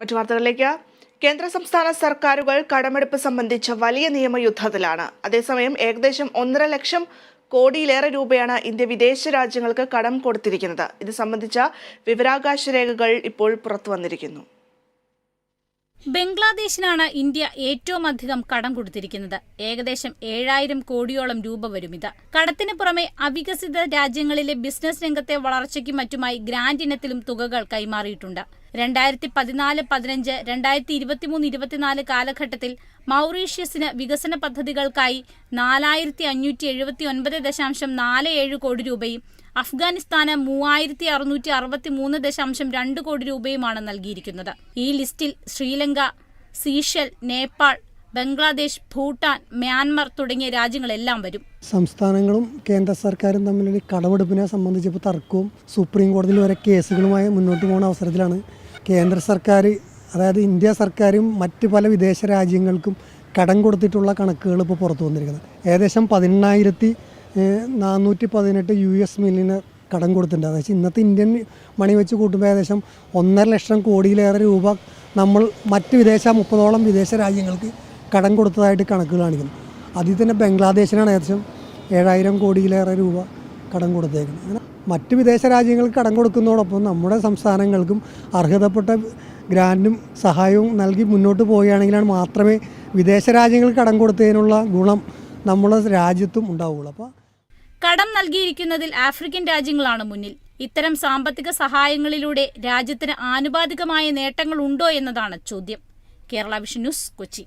മറ്റു വാർത്തകളിലേക്ക്. കേന്ദ്ര സംസ്ഥാന സർക്കാരുകൾ കടമെടുപ്പ് സംബന്ധിച്ച വലിയ നിയമയുദ്ധത്തിലാണ്. അതേസമയം ഏകദേശം ഒന്നര ലക്ഷം കോടിയിലേറെ രൂപയാണ് ഇന്ത്യ വിദേശ രാജ്യങ്ങൾക്ക് കടം കൊടുത്തിരിക്കുന്നത്. ഇത് സംബന്ധിച്ച വിവരാകാശ രേഖകൾ ഇപ്പോൾ പുറത്തു വന്നിരിക്കുന്നു. ബംഗ്ലാദേശിനാണ് ഇന്ത്യ ഏറ്റവും അധികം കടം കൊടുത്തിരിക്കുന്നത്. ഏകദേശം ഏഴായിരം കോടിയോളം രൂപ വരും ഇത്. കടത്തിന് പുറമെ അവികസിത രാജ്യങ്ങളിലെ ബിസിനസ് രംഗത്തെ വളർച്ചയ്ക്കും മറ്റുമായി ഗ്രാന്റ് ഇനത്തിലും തുകകൾ കൈമാറിയിട്ടുണ്ട്. രണ്ടായിരത്തി പതിനാല് പതിനഞ്ച് രണ്ടായിരത്തി ഇരുപത്തിമൂന്ന് ഇരുപത്തിനാല് കാലഘട്ടത്തിൽ മൗറീഷ്യസിന് വികസന പദ്ധതികൾക്കായി നാലായിരത്തി അഞ്ഞൂറ്റി എഴുപത്തി ഒൻപത് ദശാംശം നാല് ഏഴ് കോടി രൂപയും അഫ്ഗാനിസ്ഥാന് മൂവായിരത്തി അറുന്നൂറ്റി അറുപത്തി മൂന്ന് ദശാംശം രണ്ട് കോടി രൂപയുമാണ് നൽകിയിരിക്കുന്നത്. ഈ ലിസ്റ്റിൽ ശ്രീലങ്ക സീഷൽ നേപ്പാൾ ബംഗ്ലാദേശ് ഭൂട്ടാൻ മ്യാൻമർ തുടങ്ങിയ രാജ്യങ്ങളെല്ലാം വരും. സംസ്ഥാനങ്ങളും കേന്ദ്ര സർക്കാരും തമ്മിലുള്ള കടമെടുപ്പിനെ സംബന്ധിച്ചപ്പോൾ തർക്കവും സുപ്രീം കോടതിയിൽ വരെ കേസുകളുമായി മുന്നോട്ട് പോകുന്ന അവസരത്തിലാണ് കേന്ദ്ര സർക്കാർ അതായത് ഇന്ത്യ സർക്കാരും മറ്റ് പല വിദേശ രാജ്യങ്ങൾക്കും കടം കൊടുത്തിട്ടുള്ള കണക്കുകൾ ഇപ്പോൾ പുറത്തു വന്നിരിക്കുന്നത്. ഏകദേശം പതിനെണ്ണായിരത്തി നാനൂറ്റി പതിനെട്ട് യു എസ് മില്യന് കടം കൊടുത്തിട്ടുണ്ട്. അതായത് ഇന്നത്തെ ഇന്ത്യൻ മണി വെച്ച് കൂട്ടുമ്പോൾ ഏകദേശം ഒന്നര ലക്ഷം കോടിയിലേറെ രൂപ നമ്മൾ മറ്റ് വിദേശ മുപ്പതോളം വിദേശ രാജ്യങ്ങൾക്ക് കടം കൊടുത്തതായിട്ട് കണക്കുകൾ കാണിക്കുന്നു. അതിൽ തന്നെ ബംഗ്ലാദേശിനാണ് ഏകദേശം ഏഴായിരം കോടിയിലേറെ രൂപ കടം കൊടുത്തേക്കുന്നത്. മറ്റ് വിദേശ രാജ്യങ്ങൾക്ക് കടം കൊടുക്കുന്നതോടൊപ്പം നമ്മുടെ സംസ്ഥാനങ്ങൾക്കും അർഹതപ്പെട്ട ഗ്രാൻഡും സഹായവും നൽകി മുന്നോട്ട് പോവുകയാണെങ്കിലാണ് മാത്രമേ വിദേശ രാജ്യങ്ങൾക്ക് കടം കൊടുത്തതിനുള്ള ഗുണം നമ്മുടെ രാജ്യത്തും ഉണ്ടാവുകയുള്ളൂ. അപ്പോൾ കടം നൽകിയിരിക്കുന്നതിൽ ആഫ്രിക്കൻ രാജ്യങ്ങളാണ് മുന്നിൽ. ഇത്തരം സാമ്പത്തിക സഹായങ്ങളിലൂടെ രാജ്യത്തിന് ആനുപാതികമായ നേട്ടങ്ങൾ ഉണ്ടോ എന്നതാണ് ചോദ്യം. Kerala vision news Kochi.